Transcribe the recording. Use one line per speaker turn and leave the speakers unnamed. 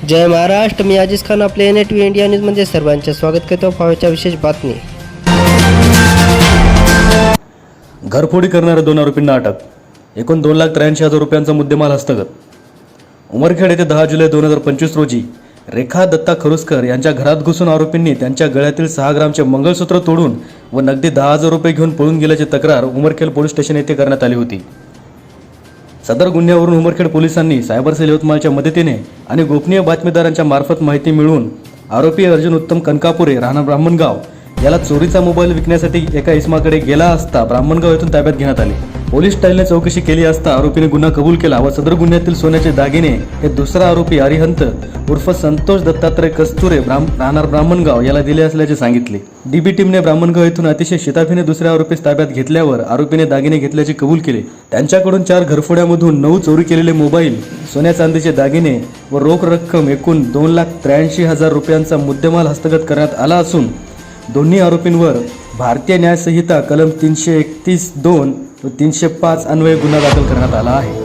जय महाराष्ट्र मी अजिज खान आपल्या N T India न्यूजमध्ये सर्वांचे स्वागत करतो. पाहायच्या विशेष बातमी.
घरफोडी करणाऱ्या दोन आरोपींना अटक. एकूण दोन लाख त्र्याऐंशी हजार रुपयांचा मुद्देमाल हस्तगत. उमरखेड येथे दहा जुलै दोन हजार पंचवीस रोजी रेखा दत्ता खरुसकर यांच्या घरात घुसून आरोपींनी त्यांच्या गळ्यातील सहा ग्रामचे मंगळसूत्र तोडून व नगदी दहा हजार रुपये घेऊन पळून गेल्याची तक्रार उमरखेड पोलीस स्टेशन येथे करण्यात आली होती. सदर गुन्ह्यावरून उमरखेड पोलिसांनी सायबर सेल यवतमाळच्या मदतीने आणि गोपनीय बातमीदारांच्या मार्फत माहिती मिळवून आरोपी अर्जुन उत्तम कनकापुरे राहणार ब्राह्मणगाव याला चोरीचा मोबाईल विकण्यासाठी एका इस्माकडे गेला असता ब्राह्मणगाव येथून ताब्यात घेण्यात आले. पोलीस स्टाईलने चौकशी केली असता आरोपीने गुन्हा कबूल केला व सदर गुन्ह्यातील सोन्याचे दागिने हे दुसरा आरोपी अरिहंत उर्फ संतोष दत्तात्रय कस्तुरे ब्राह्म राहणार ब्राह्मणगाव याला दिले असल्याचे सांगितले. डीबी टीमने ब्राह्मणगाव येथून अतिशय शिताफीने दुसऱ्या आरोपीस ताब्यात घेतल्यावर आरोपीने दागिने घेतल्याचे कबूल केले. त्यांच्याकडून चार घरफोड्यामधून नऊ चोरी केलेले मोबाईल सोन्या चांदीचे दागिने व रोख रक्कम एकूण दोन लाख त्र्याऐंशी हजार रुपयांचा मुद्देमाल हस्तगत करण्यात आला असून दोन्ही आरोपींवर भारतीय न्यायसंहिता कलम तीनशे एकतीस दोन तो तीनशे पाच अन्वय गुन्हा दाखल करण्यात आला आहे.